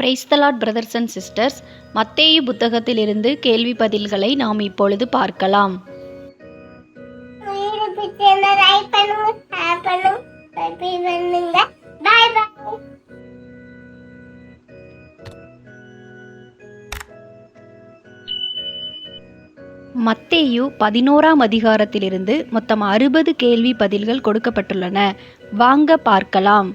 Praise the Lord brothers and sisters மத்தேயு புத்தகத்திலிருந்து கேள்வி பதில்களை நாம் இப்பொழுது பார்க்கலாம். மத்தேயு பதினோராம் அதிகாரத்திலிருந்து மொத்தம் அறுபது கேள்வி பதில்கள் கொடுக்கப்பட்டுள்ளன. வாங்க பார்க்கலாம்.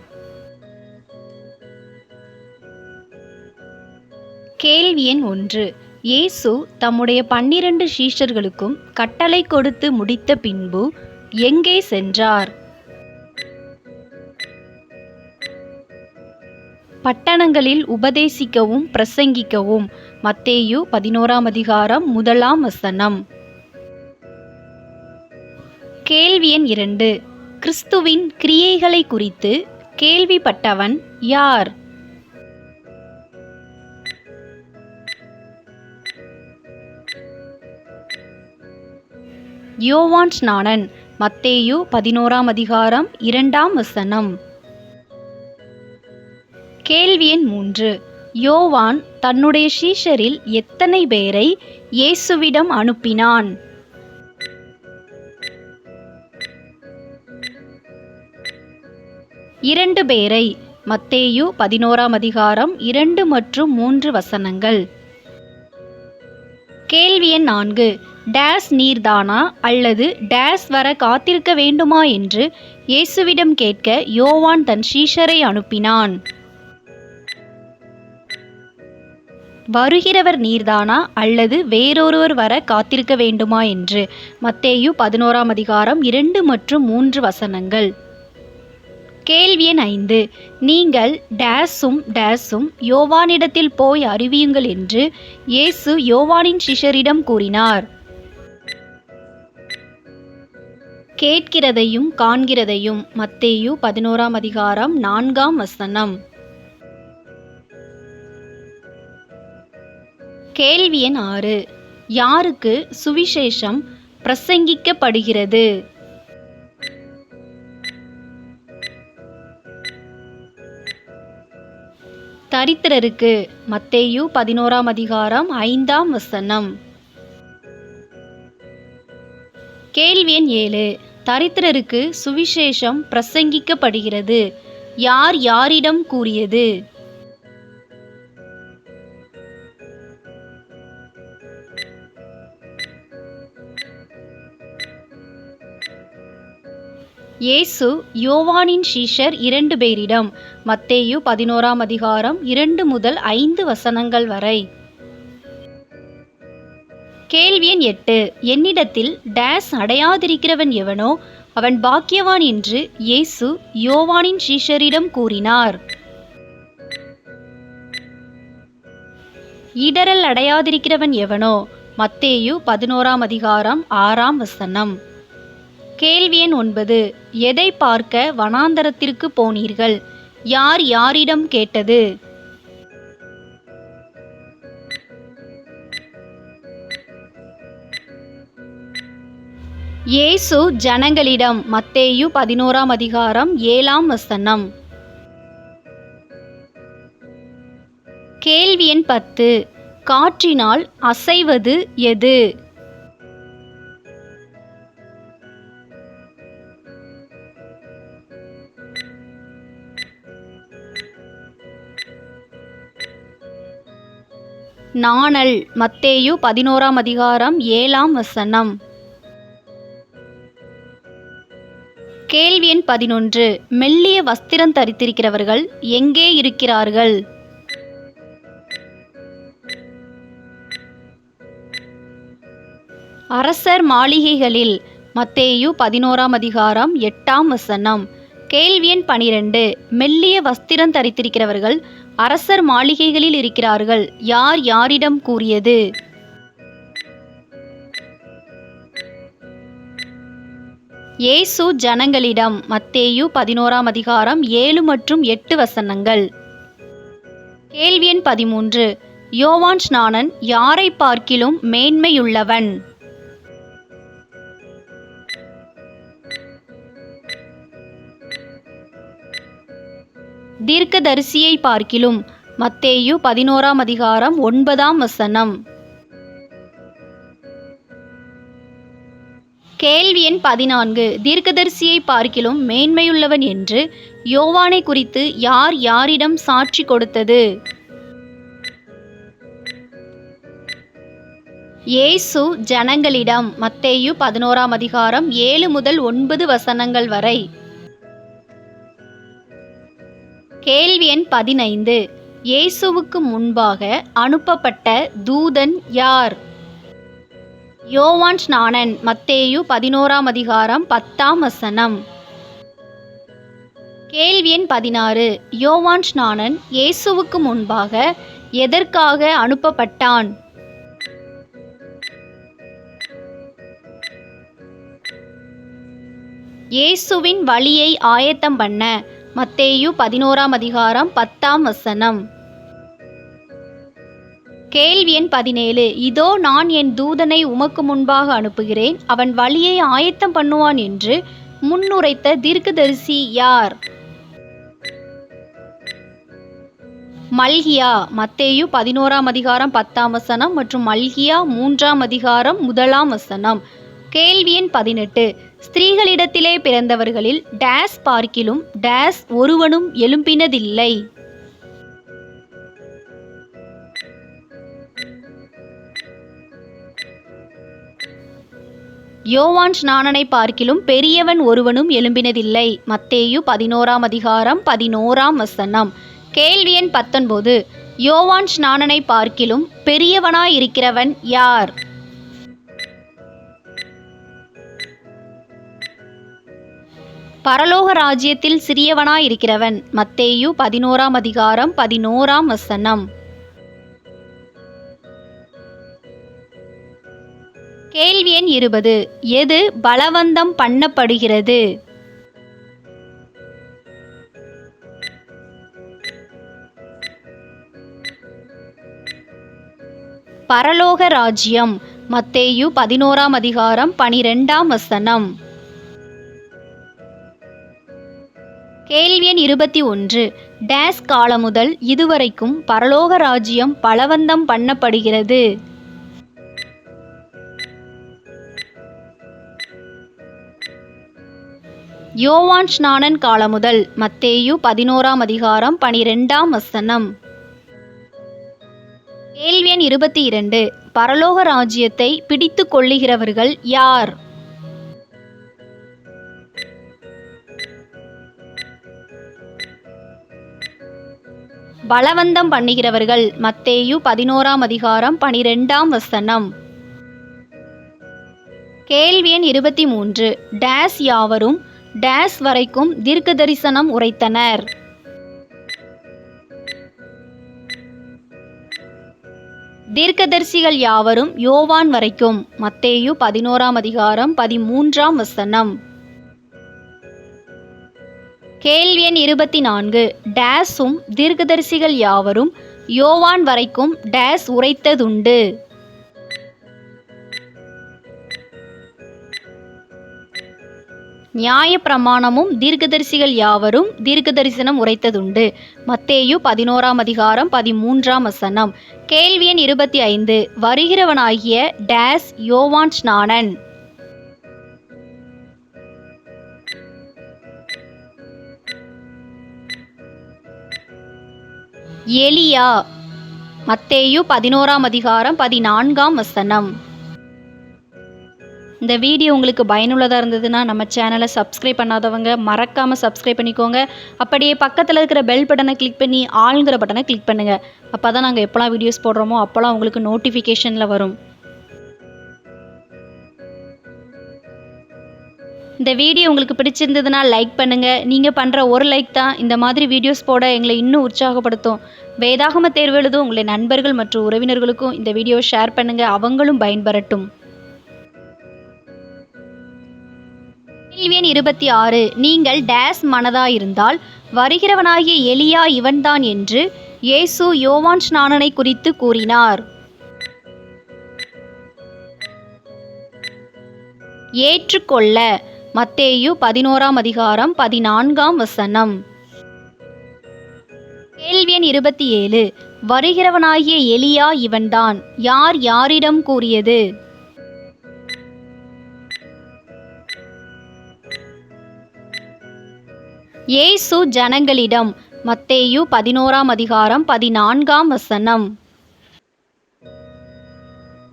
கேள்வி எண் ஒன்று. இயேசு தம்முடைய பன்னிரண்டு சீஷர்களுக்கும் கட்டளை கொடுத்து முடித்த பின்பு எங்கே சென்றார்? பட்டணங்களில் உபதேசிக்கவும் பிரசங்கிக்கவும். மத்தேயு பதினோராம் அதிகாரம் முதலாம் வசனம். கேள்வி எண் இரண்டு. கிறிஸ்துவின் கிரியைகளை குறித்து கேள்விப்பட்டவன் யார்? யோவான் ஸ்நானன் மத்தேயு பதினோராம் அதிகாரம் இரண்டாம் வசனம். கேள்வி எண் மூன்று. யோவான் தன்னுடைய சீஷரில் எத்தனை பேரை இயேசுவிடம் அனுப்பினான்? இரண்டு பேரை மத்தேயு பதினோராம் அதிகாரம் இரண்டு மற்றும் மூன்று வசனங்கள். கேள்வி எண் நான்கு. டேஸ் நீர்தானா? அல்லது டேஸ் வர காத்திருக்க வேண்டுமா என்று இயேசுவிடம் கேட்க யோவான் தன் சீஷரை அனுப்பினான். வருகிறவர் நீர்தானா? அல்லது வேறொருவர் வர காத்திருக்க வேண்டுமா என்று மத்தேயு பதினோராம் அதிகாரம் இரண்டு மற்றும் மூன்று வசனங்கள். கேள்வி எண் ஐந்து. நீங்கள் டேஸும் டேஸும் யோவானிடத்தில் போய் அறிவியுங்கள் என்று இயேசு யோவானின் சிஷரிடம் கூறினார். கேட்கிறதையும் காண்கிறதையும் மத்தேயு பதினோராம் அதிகாரம் நான்காம் வசனம். கேள்வி எண் ஆறு. யாருக்கு சுவிசேஷம் பிரசங்கிக்கப்படுகிறது? தரித்திரருக்கு மத்தேயு பதினோராம் அதிகாரம் ஐந்தாம் வசனம். கேள்வி எண் ஏழு. தரித்திரருக்கு சுவிசேஷம் பிரசங்கிக்கப்படுகிறது. யார் யாரிடம் கூறியது? இயேசு யோவானின் ஷீஷர் இரண்டு பேரிடம் மத்தேயு பதினோராம் அதிகாரம் இரண்டு முதல் ஐந்து வசனங்கள் வரை. கேள்வி எண் எட்டு. என்னிடத்தில் டேஸ் அடையாதிருக்கிறவன் எவனோ அவன் பாக்கியவான் என்று இயேசு யோவானின் சீஷரிடம் கூறினார். இடரல் அடையாதிருக்கிறவன் எவனோ மத்தேயு பதினோராம் அதிகாரம் ஆறாம் வசனம். கேள்வி எண் ஒன்பது. எதை பார்க்க வனாந்தரத்திற்கு போனீர்கள்? யார் யாரிடம் கேட்டது? இயேசு ஜனங்களிடம் மத்தேயு பதினோராம் அதிகாரம் ஏழாம் வசனம். கேள்வி எண் பத்து. காற்றினால் அசைவது எது? நாணல் மத்தேயு பதினோராம் அதிகாரம் ஏழாம் வசனம். எண் பதினொன்று. மெல்லிய வஸ்திரம் தரித்திருக்கிறவர்கள் எங்கே இருக்கிறார்கள்? அரசர் மாளிகைகளில் மத்தேயு பதினோராம் அதிகாரம் எட்டாம் வசனம். கேள்வி எண் பனிரெண்டு. மெல்லிய வஸ்திரம் தரித்திருக்கிறவர்கள் அரசர் மாளிகைகளில் இருக்கிறார்கள். யார் யாரிடம் கூறியது? இயேசு ஜனங்களிடம் மத்தேயு பதினோராம் அதிகாரம் ஏழு மற்றும் எட்டு வசனங்கள். கேள்வி எண் பதிமூன்று. யோவான் ஸ்நானன் யாரை பார்க்கிலும் மேன்மையுள்ளவன்? தீர்க்கதரிசியை பார்க்கிலும் மத்தேயு பதினோராம் அதிகாரம் ஒன்பதாம் வசனம். கேள்வி எண் பதினான்கு. தீர்க்கதரிசியை பார்க்கிலும் மேன்மையுள்ளவன் என்று யோவானை குறித்து யார் யாரிடம் சாட்சி கொடுத்தது? இயேசு ஜனங்களிடம் மத்தேயு பதினோராம் அதிகாரம் ஏழு முதல் ஒன்பது வசனங்கள் வரை. கேள்வி எண் பதினைந்து. இயேசுவுக்கு முன்பாக அனுப்பப்பட்ட தூதன் யார்? யோவான் ஸ்நானன் மத்தேயு பதினோராம் அதிகாரம் பத்தாம் வசனம். கேள்வி எண் பதினாறு. யோவான் ஸ்நானன் இயேசுவுக்கு முன்பாக எதற்காக அனுப்பப்பட்டான்? இயேசுவின் வழியை ஆயத்தம் பண்ண மத்தேயு பதினோராம் அதிகாரம் பத்தாம் வசனம். கேள்வி எண் பதினேழு. இதோ நான் என் தூதனை உமக்கு முன்பாக அனுப்புகிறேன். அவன் வழியை ஆயத்தம் பண்ணுவான் என்று முன்னுரைத்த தீர்க்கதரிசி யார்? மல்கியா மத்தேயு பதினோராம் அதிகாரம் பத்தாம் வசனம் மற்றும் மல்கியா மூன்றாம் அதிகாரம் முதலாம் வசனம். கேள்வி எண் பதினெட்டு. ஸ்திரீகளிடத்திலே பிறந்தவர்களில் டேஸ் பார்க்கிலும் டேஸ் ஒருவனும் எழும்பினதில்லை. யோவான் ஸ்நானனை பார்க்கிலும் பெரியவன் ஒருவனும் எழும்பினதில்லை. மத்தேயு பதினோராம் அதிகாரம் பதினோராம் வசனம். கேள்வி எண் பத்தொன்பது. யோவான் ஸ்நானனை பார்க்கிலும் பெரியவனாயிருக்கிறவன் யார்? பரலோக ராஜ்யத்தில் சிறியவனாயிருக்கிறவன். மத்தேயு பதினோராம் அதிகாரம் பதினோராம் வசனம். கேள்வி எண் இருபது. எது பலவந்தம் பண்ணப்படுகிறது? பரலோக ராஜ்யம். மத்தேயு பதினோராம் அதிகாரம் பனிரெண்டாம் வசனம். கேள்வி எண் இருபத்தி ஒன்று. டேஸ் காலம் முதல் இதுவரைக்கும் பரலோக ராஜ்யம் பலவந்தம் பண்ணப்படுகிறது. யோவான் ஸ்நானன் காலம் முதல் மத்தேயு பதினோராம் அதிகாரம் பனிரெண்டாம் வசனம். கேள்வியன் இருபத்தி இரண்டு. பரலோக ராஜ்யத்தை பிடித்து கொள்ளுகிறவர்கள் யார்? பலவந்தம் பண்ணுகிறவர்கள் மத்தேயு பதினோராம் அதிகாரம் பனிரெண்டாம் வசனம். கேள்வி எண் இருபத்தி மூன்று. டேஸ் யாவரும் டேஸ் வரைக்கும் தீர்க்க தரிசனம் உரைத்தனர். தீர்க்கதரிசிகள் யாவரும் யோவான் வரைக்கும் மத்தேயு பதினோராம் அதிகாரம் பதிமூன்றாம் வசனம். கேள்வி எண் இருபத்தி நான்கு டேஸும் தீர்க்கதரிசிகள் யாவரும் யோவான் வரைக்கும் டேஸ் உரைத்ததுண்டு. நியாயப்பிரமாணமும் தீர்க்கதரிசிகள் யாவரும் தீர்க்கதரிசனம் உரைத்ததுண்டு. மத்தேயு பதினோராம் அதிகாரம் பதிமூன்றாம் வசனம். கேள்வி எண் இருபத்தி ஐந்து. வருகிறவனாகிய டேஸ் யோவான் ஸ்நானன். எலியா. மத்தேயு பதினோராம் அதிகாரம் பதினான்காம் வசனம். இந்த வீடியோ உங்களுக்கு பயனுள்ளதாக இருந்ததுன்னா நம்ம சேனலை சப்ஸ்கிரைப் பண்ணாதவங்க மறக்காமல் சப்ஸ்கிரைப் பண்ணிக்கோங்க. அப்படியே பக்கத்தில் இருக்கிற பெல் பட்டனை கிளிக் பண்ணி ஆளுங்கிற பட்டனை கிளிக் பண்ணுங்கள் அப்போ தான் நாங்கள் எப்போலாம் வீடியோஸ் போடுறோமோ அப்போலாம் உங்களுக்கு நோட்டிஃபிகேஷனில் வரும். இந்த வீடியோ உங்களுக்கு பிடிச்சிருந்ததுன்னா லைக் பண்ணுங்கள் நீங்கள் பண்ணுற ஒரு லைக் தான் இந்த மாதிரி வீடியோஸ் போட எங்களை இன்னும் உற்சாகப்படுத்தும். வேதாகம தேர்வு எழுதும் உங்களுடைய நண்பர்கள் மற்றும் உறவினர்களுக்கும் இந்த வீடியோவை ஷேர் பண்ணுங்கள் அவங்களும் பயன்பெறட்டும். கேள்வியன் இருபத்தி ஆறு நீங்கள் டேஸ் மனதாயிருந்தால் வருகிறவனாகிய எலியா இவன்தான் என்று இயேசு யோவான் ஸ்நானனை குறித்து கூறினார். ஏற்றுக்கொள்ள மத்தேயு பதினோராம் அதிகாரம் பதினான்காம் வசனம். கேள்வியன் இருபத்தி ஏழு வருகிறவனாகிய எலியா இவன்தான் யார் யாரிடம் கூறியது? இயேசு ஜனங்களிடம் மத்தேயு பதினோராம் அதிகாரம் பதினான்காம் வசனம்.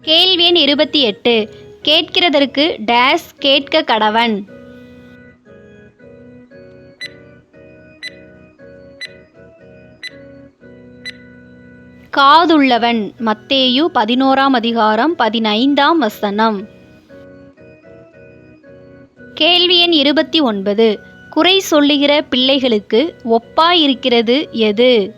கேள்வி எண் இருபத்தி எட்டு. கேட்கிறதற்கு டேஸ் கேட்க கடவன். காதுள்ளவன் மத்தேயு பதினோராம் அதிகாரம் பதினைந்தாம் வசனம். கேள்வி எண் இருபத்தி ஒன்பது. குறை சொல்லுகிற பிள்ளைகளுக்கு ஒப்பாயிருக்கிறது எது?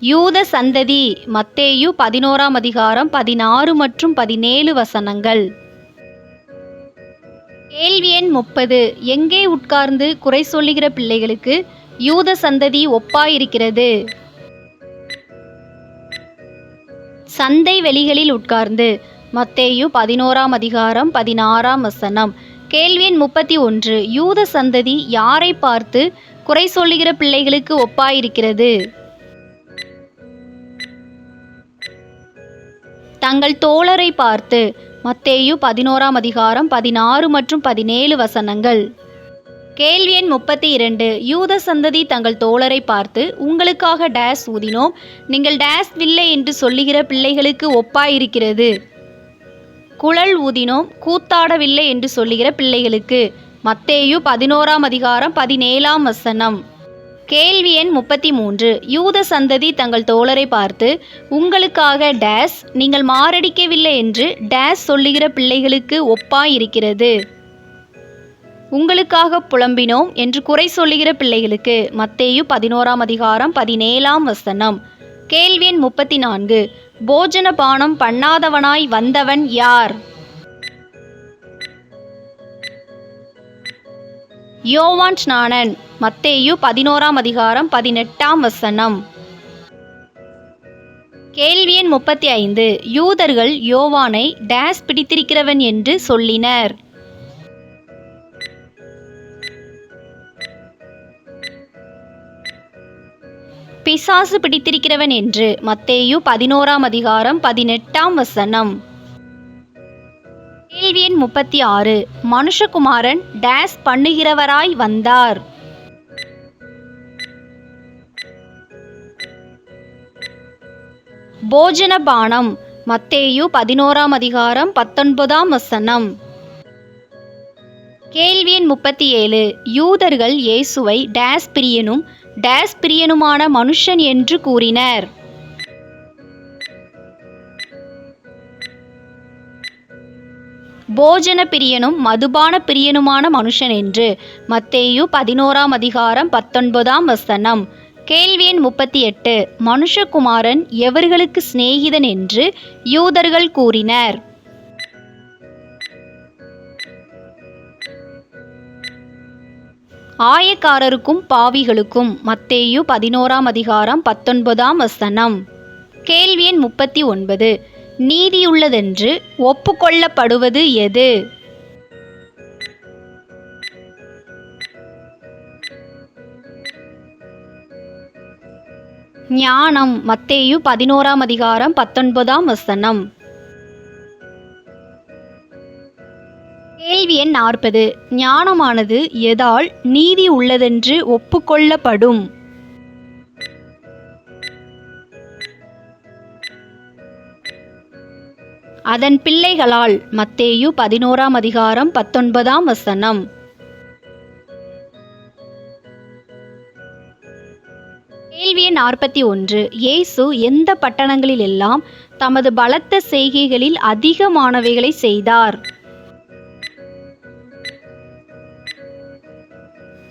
யூத சந்ததி மத்தேயு பதினோராம் அதிகாரம் பதினாறு மற்றும் பதினேழு வசனங்கள். கேள்வி எண் முப்பது. எங்கே உட்கார்ந்து குறை சொல்லுகிற பிள்ளைகளுக்கு யூத சந்ததி ஒப்பாயிருக்கிறது? சந்தை வெளிகளில் உட்கார்ந்து மத்தேயு பதினோராம் அதிகாரம் பதினாறாம் வசனம். கேள்வியின் முப்பத்தி ஒன்று யூத சந்ததி யாரை பார்த்து குறை சொல்லுகிற பிள்ளைகளுக்கு ஒப்பாயிருக்கிறது? தங்கள் தோழரை பார்த்து மத்தேயு பதினோராம் அதிகாரம் பதினாறு மற்றும் பதினேழு வசனங்கள். கேள்வி எண் முப்பத்தி இரண்டு. யூத சந்ததி தங்கள் தோழரை பார்த்து உங்களுக்காக டேஸ் ஊதினோம். நீங்கள் டேஸ் வில்லை என்று சொல்லுகிற பிள்ளைகளுக்கு ஒப்பாயிருக்கிறது. குழல் ஊதினோம். கூத்தாடவில்லை என்று சொல்லுகிற பிள்ளைகளுக்கு. மத்தேயு பதினோராம் அதிகாரம் பதினேழாம் வசனம். கேள்வி எண் முப்பத்தி மூன்று. யூத சந்ததி தங்கள் தோழரை பார்த்து உங்களுக்காக டேஸ் நீங்கள் மாரடிக்கவில்லை என்று டேஸ் சொல்லுகிற பிள்ளைகளுக்கு ஒப்பாயிருக்கிறது. உங்களுக்காக புலம்பினோம் என்று குறை சொல்லுகிற பிள்ளைகளுக்கு மத்தேயு பதினோராம் அதிகாரம் பதினேழாம் வசனம். கேள்வி எண் முப்பத்தி நான்கு போஜன பானம் பண்ணாதவனாய் வந்தவன் யார்? யோவான் ஸ்நானன் மத்தேயு பதினோராம் அதிகாரம் பதினெட்டாம் வசனம். கேள்வி எண் முப்பத்தி ஐந்து. யூதர்கள் யோவானை டேஸ் பிடித்திருக்கிறவன் என்று சொல்லினர். பிசாசு பிடித்திருக்கிறவன் என்று மத்தேயு பதினோராம் அதிகாரம் பதினெட்டாம் வசனம். கேள்வி எண் முப்பத்தி ஆறு. மனுஷகுமாரன் டேஸ் பண்ணுகிறவராய் வந்தார். போஜன பானம் மத்தேயு பதினோராம் அதிகாரம் பத்தொன்பதாம் வசனம். கேள்வி எண் முப்பத்தி ஏழு. யூதர்கள் இயேசுவை டேஸ் பிரியனும் டேஸ் பிரியனுமான மனுஷன் என்று கூறினர். போஜன பிரியனும் மதுபான பிரியனுமான மனுஷன் என்று மத்தேயு பதினோராம் அதிகாரம் பத்தொன்பதாம் வசனம். கேள்வி எண் முப்பத்தி எட்டு. மனுஷகுமாரன் எவர்களுக்கு சிநேகிதன் என்று யூதர்கள் கூறினர். ஆயக்காரருக்கும் பாவிகளுக்கும் மத்தேயு பதினோராம் அதிகாரம் பத்தொன்பதாம் வசனம். கேள்வி எண் முப்பத்தி ஒன்பது. நீதியுள்ளதென்று ஒப்புக்கொள்ளப்படுவது எது? ஞானம் மத்தேயு பதினோராம் அதிகாரம் பத்தொன்பதாம் வசனம். கேள்வி எண் நாற்பது. ஞானமானது எதால் நீதி உள்ளதென்று ஒப்புக்கொள்ளப்படும். அதன் பிள்ளைகளால் மத்தேயு பதினோராம் அதிகாரம் பத்தொன்பதாம் வசனம். கேள்வி எண் நாற்பத்தி ஒன்று. இயேசு எந்த பட்டணங்களிலெல்லாம் தமது பலத்த செய்கைகளில் அதிகமானவைகளை செய்தார்?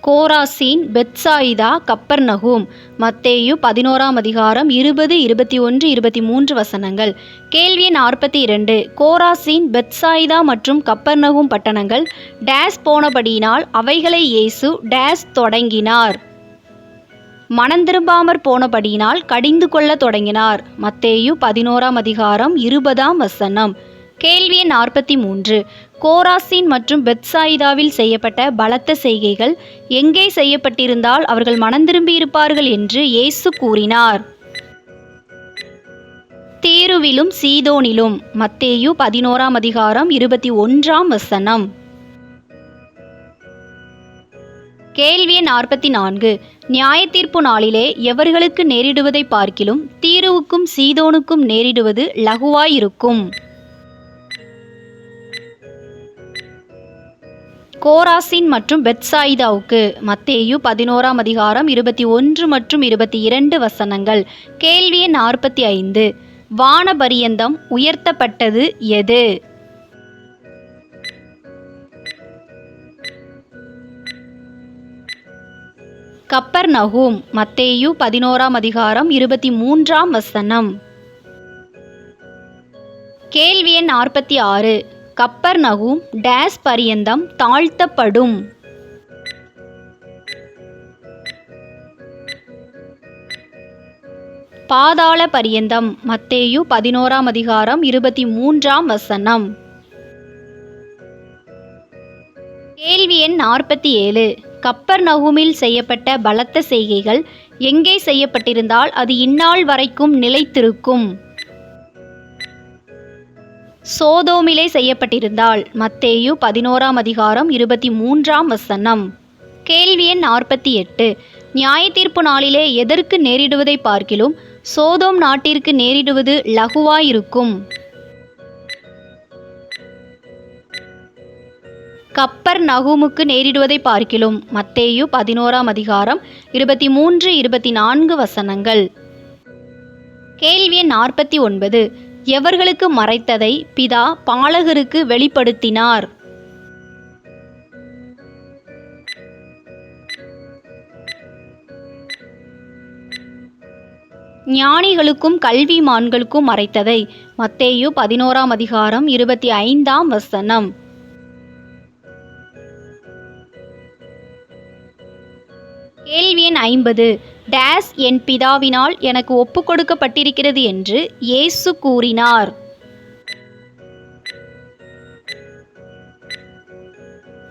கோராசீன் பெத்சாயிதா கப்பர்நகூம் மத்தேயு பதினோராம் அதிகாரம் இருபது இருபத்தி ஒன்று இருபத்தி மூன்று வசனங்கள். கேள்வி நாற்பத்தி இரண்டு. கோராசீன் பெத்சாயிதா மற்றும் கப்பர்நகூம் பட்டணங்கள் டேஸ் போனபடியினால் அவைகளை இயேசு டேஸ் தொடங்கினார். மனந்திரும்பாமற் போனபடியினால் கடிந்து கொள்ளத் தொடங்கினார். மத்தேயு பதினோராம் அதிகாரம் இருபதாம் வசனம். கேள்வி நாற்பத்தி மூன்று. கோராசின் மற்றும் பெத்சாயிதாவில் செய்யப்பட்ட பலத்த செய்கைகள் எங்கே செய்யப்பட்டிருந்தால் அவர்கள் மனந்திரும்பியிருப்பார்கள் என்று இயேசு கூறினார். தீருவிலும் சீதோனிலும் மத்தேயு பதினோராம் அதிகாரம் இருபத்தி ஒன்றாம் வசனம். கேள்வி நாற்பத்தி நான்கு. நியாயத்தீர்ப்பு நாளிலே எவர்களுக்கு நேரிடுவதை பார்க்கிலும் தீருவுக்கும் சீதோனுக்கும் நேரிடுவது லகுவாயிருக்கும். கோராசின் மற்றும் பெத்சாயிதாவுக்கு மத்தேயு பதினோராம் அதிகாரம் இருபத்தி ஒன்று மற்றும் இருபத்தி இரண்டு வசனங்கள். கேள்வி எண் நாற்பத்தி ஐந்து. வானபரியந்தம் உயர்த்தப்பட்டது எது? கப்பர் நகூம் மத்தேயு பதினோராம் அதிகாரம் இருபத்தி மூன்றாம் வசனம். கேள்வி எண் நாற்பத்தி ஆறு. கப்பர் நகும் டேஸ் பரியந்தம் தாழ்த்தப்படும். பாதாள பரியந்தம் மத்தேயு பதினோராம் அதிகாரம் இருபத்தி மூன்றாம் வசனம். கேள்வி எண் நாற்பத்தி ஏழு. கப்பர் நகுமில் செய்யப்பட்ட பலத்த செய்கைகள் எங்கே செய்யப்பட்டிருந்தால் அது இந்நாள் வரைக்கும் நிலைத்திருக்கும். சோதோமிலே செய்யப்பட்டிருந்தால் மத்தேயு பதினோராம் அதிகாரம் இருபத்தி மூன்றாம் வசனம். கேள்வி எண் நாற்பத்தி எட்டு. நியாய தீர்ப்பு நாளிலே எதற்கு நேரிடுவதை பார்க்கிலும் சோதோம் நாட்டிற்கு நேரிடுவது லகுவாயிருக்கும். கப்பர் நகுமுக்கு நேரிடுவதை பார்க்கிலும் மத்தேயு பதினோராம் அதிகாரம் இருபத்தி மூன்று இருபத்தி நான்கு வசனங்கள். கேள்வி எண் நாற்பத்தி ஒன்பது. எவர்களுக்கு மறைத்ததை பிதா பாலகருக்கு வெளிப்படுத்தினார். ஞானிகளுக்கும் கல்விமான்களுக்கும் மறைத்ததை மத்தேயு பதினோராம் அதிகாரம் இருபத்தி ஐந்தாம் வசனம். கேள்வி எண் ஐம்பது. டேஸ் என் பிதாவினால் எனக்கு ஒப்பு கொடுக்கப்பட்டிருக்கிறது என்று இயேசு கூறினார்.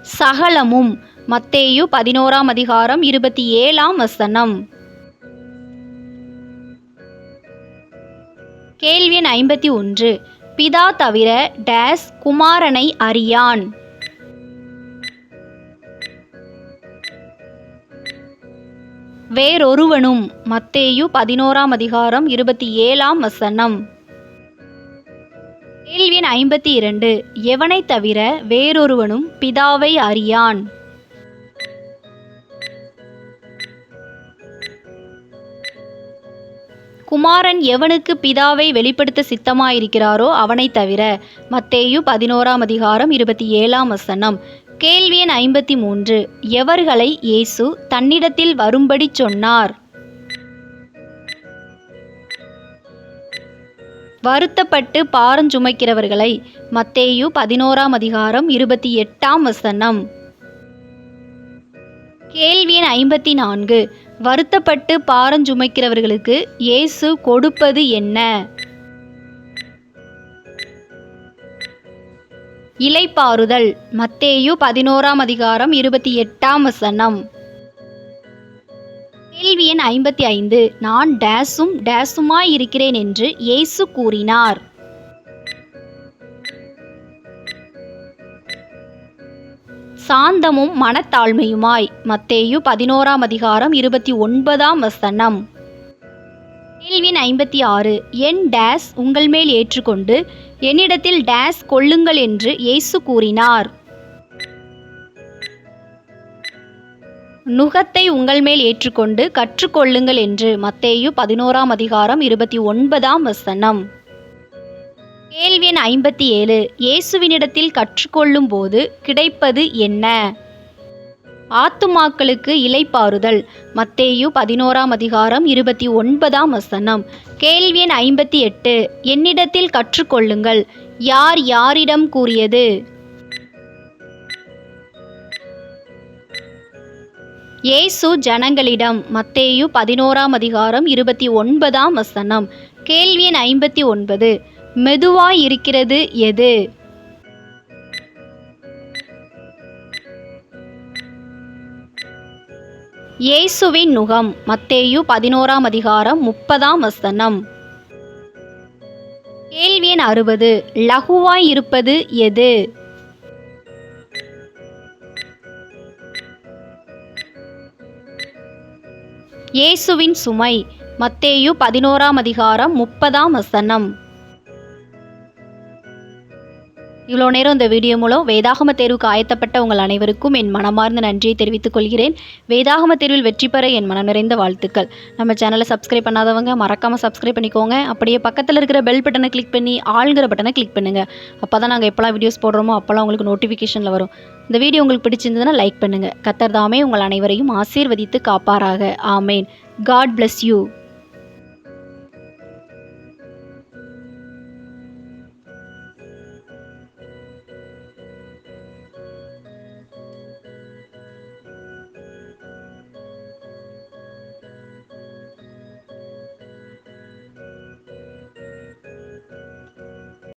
சகலமும் மத்தேயு பதினோராம் அதிகாரம் இருபத்தி ஏழாம் வசனம். கேள்வி எண் ஐம்பத்தி ஒன்று. பிதா தவிர டேஸ் குமாரனை அறியான். வேறொருவனும் மத்தேயு பதினோராம் அதிகாரம் இருபத்தி ஏழாம் வசனம். கேள்வின் ஐம்பத்தி இரண்டு. எவனைத் தவிர வேறொருவனும் பிதாவை அறியான்? குமாரன் எவனுக்கு பிதாவை வெளிப்படுத்த சித்தமாயிருக்கிறாரோ அவனைத் தவிர மத்தேயு பதினோராம் அதிகாரம் இருபத்தி ஏழாம் வசனம். கேள்வி எண் ஐம்பத்தி மூன்று. எவர்களை இயேசு தன்னிடத்தில் வரும்படி சொன்னார்? வருத்தப்பட்டு பாரஞ்சுமைக்கிறவர்களை மத்தேயு பதினோராம் அதிகாரம் இருபத்தி எட்டாம் வசனம். கேள்வி எண் ஐம்பத்தி நான்கு. வருத்தப்பட்டு பாரஞ்சுமைக்கிறவர்களுக்கு இயேசு கொடுப்பது என்ன? இலைப்பாறுதல். மத்தேயு பதினோராம் அதிகாரம் இருபத்தி எட்டாம் வசனம். கேள்வி எண் ஐம்பத்தி ஐந்து நான் டேஸும் டேஸுமாய் இருக்கிறேன் என்று இயேசு கூறினார். சாந்தமும் மனத்தாழ்மையுமாய். மத்தேயு பதினோராம் அதிகாரம் இருபத்தி ஒன்பதாம் வசனம். கேள்வி எண் ஐம்பத்தி ஆறு என் டேஸ் உங்கள் மேல் ஏற்றுக்கொண்டு என்னிடத்தில் டேஸ் கொள்ளுங்கள் என்று இயேசு கூறினார். நுகத்தை உங்கள் மேல் ஏற்றுக்கொண்டு கற்றுக்கொள்ளுங்கள் என்று மத்தேயு பதினோராம் அதிகாரம் இருபத்தி ஒன்பதாம் வசனம். கேள்வி எண் ஐம்பத்தி ஏழு இயேசுவினிடத்தில் கற்றுக்கொள்ளும் போது கிடைப்பது என்ன? ஆத்துமாக்களுக்கு இலைப்பாறுதல் மத்தேயு பதினோராம் அதிகாரம் இருபத்தி ஒன்பதாம் வசனம். கேள்வி எண் ஐம்பத்தி எட்டு. என்னிடத்தில் கற்றுக்கொள்ளுங்கள். யார் யாரிடம் கூறியது? இயேசு ஜனங்களிடம். மத்தேயு பதினோராம் அதிகாரம் இருபத்தி ஒன்பதாம் வசனம். கேள்வியின் ஐம்பத்தி ஒன்பது. மெதுவாய் இருக்கிறது எது? இயேசுவின் நுகம் மத்தேயு பதினோராம் அதிகாரம் முப்பதாம் வசனம். கேள்வி எண் அறுபது லகுவாய் இருப்பது எது? இயேசுவின் சுமை மத்தேயு பதினோராம் அதிகாரம் முப்பதாம் வசனம். இவ்வளோ நேரம் இந்த வீடியோ மூலம் வேதாகம தேர்வுக்கு ஆயத்தப்பட்ட உங்கள் அனைவருக்கும் என் மனமார்ந்த நன்றியை தெரிவித்துக் கொள்கிறேன். வேதாகம தேர்வில் வெற்றி பெற என் மனம் நிறைந்த வாழ்த்துக்கள். நம்ம சேனலை சப்ஸ்கிரைப் பண்ணாதவங்க மறக்காமல் சப்ஸ்கிரைப் பண்ணிக்கோங்க. அப்படியே பக்கத்தில் இருக்கிற பெல் பட்டனை கிளிக் பண்ணி ஆளுங்கிற பட்டனை கிளிக் பண்ணுங்கள் அப்போ தான் நாங்கள் எப்போல்லாம் வீடியோஸ் போடுறோமோ அப்போல்லாம் உங்களுக்கு நோட்டிஃபிகேஷனில் வரும். இந்த வீடியோ உங்களுக்கு பிடிச்சிருந்ததுன்னா லைக் பண்ணுங்கள் கத்தர் தாமே உங்கள் அனைவரையும் ஆசீர்வதித்து காப்பாராக. ஆமேன். God bless you